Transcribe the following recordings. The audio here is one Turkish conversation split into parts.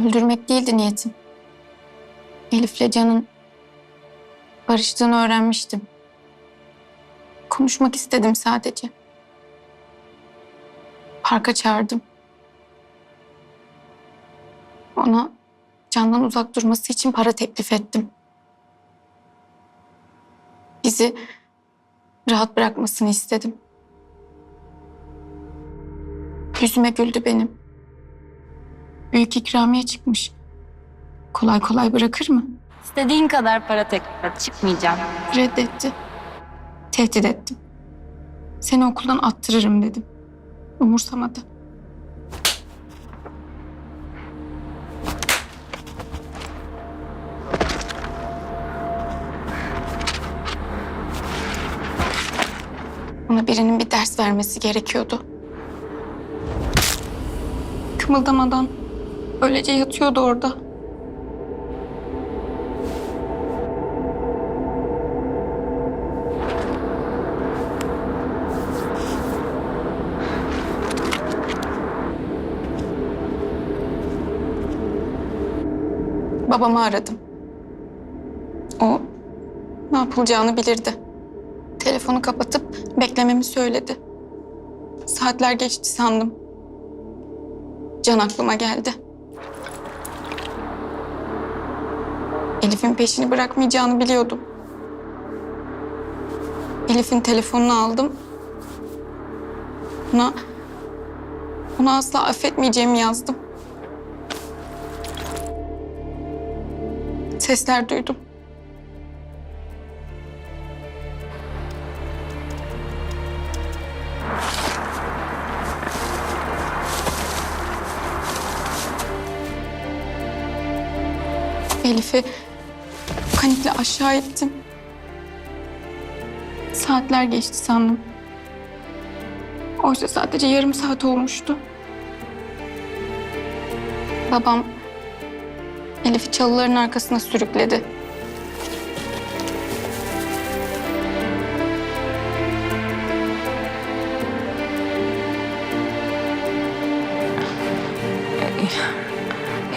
Öldürmek değildi niyetim. Elif'le Can'ın barıştığını öğrenmiştim. Konuşmak istedim sadece. Parka çağırdım. Ona Can'dan uzak durması için para teklif ettim. Bizi rahat bırakmasını istedim. Yüzüme güldü benim. Büyük ikramiye çıkmış. Kolay kolay bırakır mı? İstediğin kadar para teklif et. Çıkmayacağım. Reddetti. Tehdit ettim. Seni okuldan attırırım dedim. Umursamadı. Ona birinin bir ders vermesi gerekiyordu. Kımıldamadan öylece yatıyordu orada. Babamı aradım. O ne yapılacağını bilirdi. Telefonu kapatıp beklememi söyledi. Saatler geçti sandım. Can aklıma geldi. Elif'in peşini bırakmayacağını biliyordum. Elif'in telefonunu aldım. Ona, ona asla affetmeyeceğimi yazdım. Sesler duydum. Elif'i panikle aşağı ettim. Saatler geçti sandım. Oysa sadece yarım saat olmuştu. Babam Elif'i çalıların arkasına sürükledi.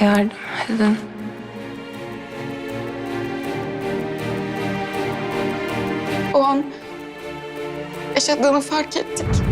Yardım edin. O an yaşadığını fark ettik.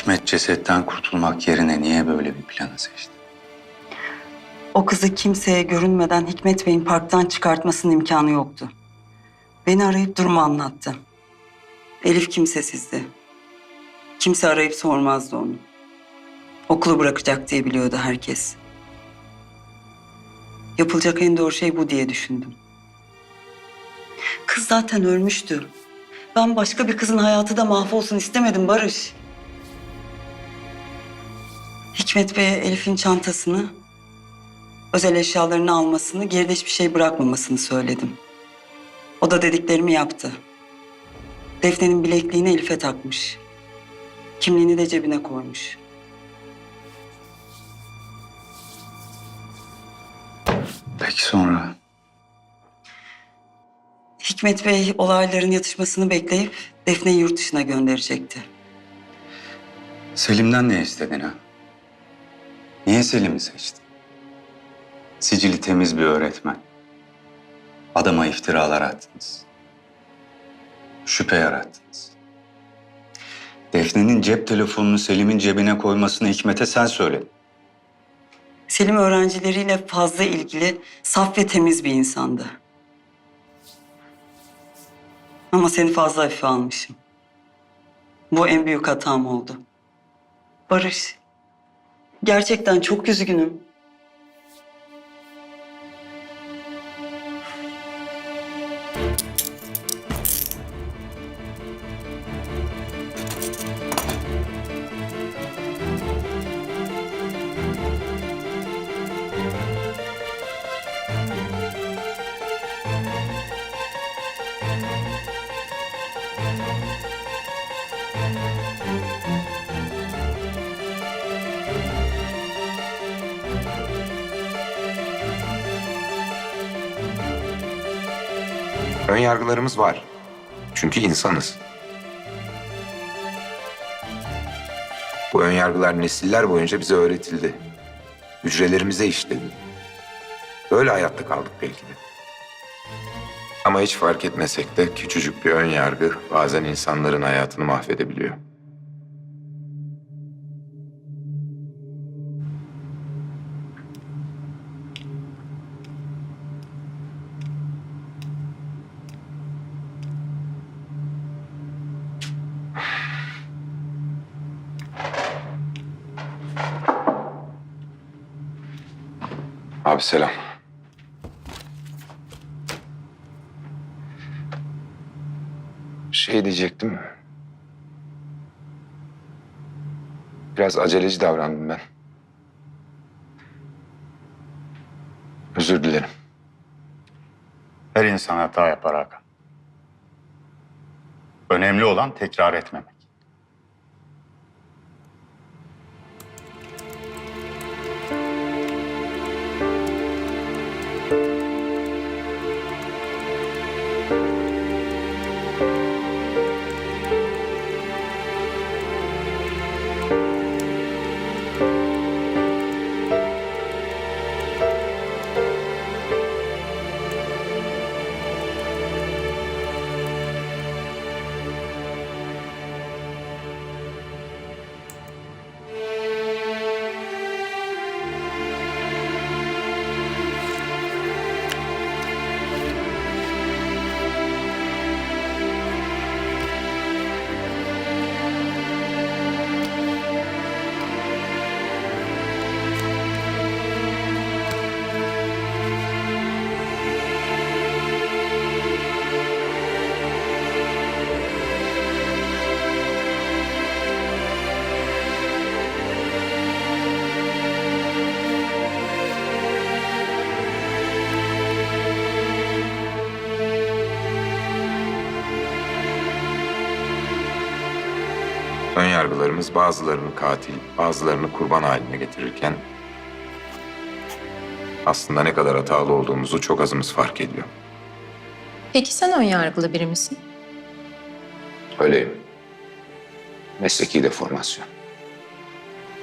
Hikmet cesetten kurtulmak yerine niye böyle bir planı seçti? O kızı kimseye görünmeden Hikmet Bey'in parktan çıkartmasının imkanı yoktu. Beni arayıp durumu anlattı. Elif kimsesizdi. Kimse arayıp sormazdı onu. Okulu bırakacak diye biliyordu herkes. Yapılacak en doğru şey bu diye düşündüm. Kız zaten ölmüştü. Ben başka bir kızın hayatı da mahvolsun istemedim Barış. Hikmet Bey'e Elif'in çantasını, özel eşyalarını almasını, geride hiçbir şey bırakmamasını söyledim. O da dediklerimi yaptı. Defne'nin bilekliğini Elif'e takmış. Kimliğini de cebine koymuş. Peki sonra? Hikmet Bey olayların yatışmasını bekleyip Defne'yi yurt dışına gönderecekti. Selim'den ne istedin ha? Niye Selim'i seçtin? Sicili temiz bir öğretmen. Adama iftiralar attınız. Şüphe yarattınız. Defne'nin cep telefonunu Selim'in cebine koymasını Hikmet'e sen söyledin. Selim öğrencileriyle fazla ilgili, saf ve temiz bir insandı. Ama seni fazla hafife almışım. Bu en büyük hatam oldu. Barış, gerçekten çok üzgünüm. Ön yargılarımız var. Çünkü insanız. Bu ön yargılar nesiller boyunca bize öğretildi. Hücrelerimize işledi. Böyle hayatta kaldık belki de. Ama hiç fark etmesek de küçücük bir ön yargı bazen insanların hayatını mahvedebiliyor. Abi selam. Şey diyecektim. Biraz aceleci davrandım ben. Özür dilerim. Her insan hata yapar Hakan. Önemli olan tekrar etmemek. Ön yargılarımız bazılarını katil, bazılarını kurban haline getirirken aslında ne kadar hatalı olduğumuzu çok azımız fark ediyor. Peki sen ön yargılı biri misin? Öyleyim. Mesleki deformasyon.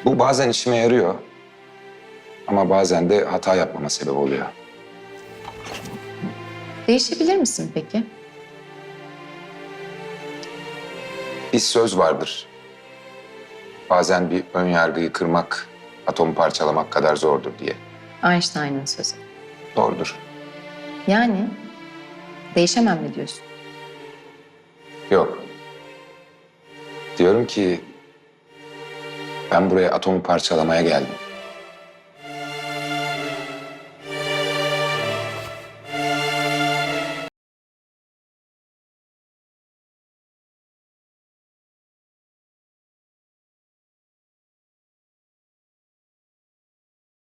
Bu bazen işime yarıyor. Ama bazen de hata yapmama sebep oluyor. Değişebilir misin peki? Bir söz vardır. Bazen bir ön yargıyı kırmak, atomu parçalamak kadar zordur diye. Einstein'ın sözü. Doğrudur. Yani değişemem mi diyorsun? Yok. Diyorum ki ben buraya atomu parçalamaya geldim.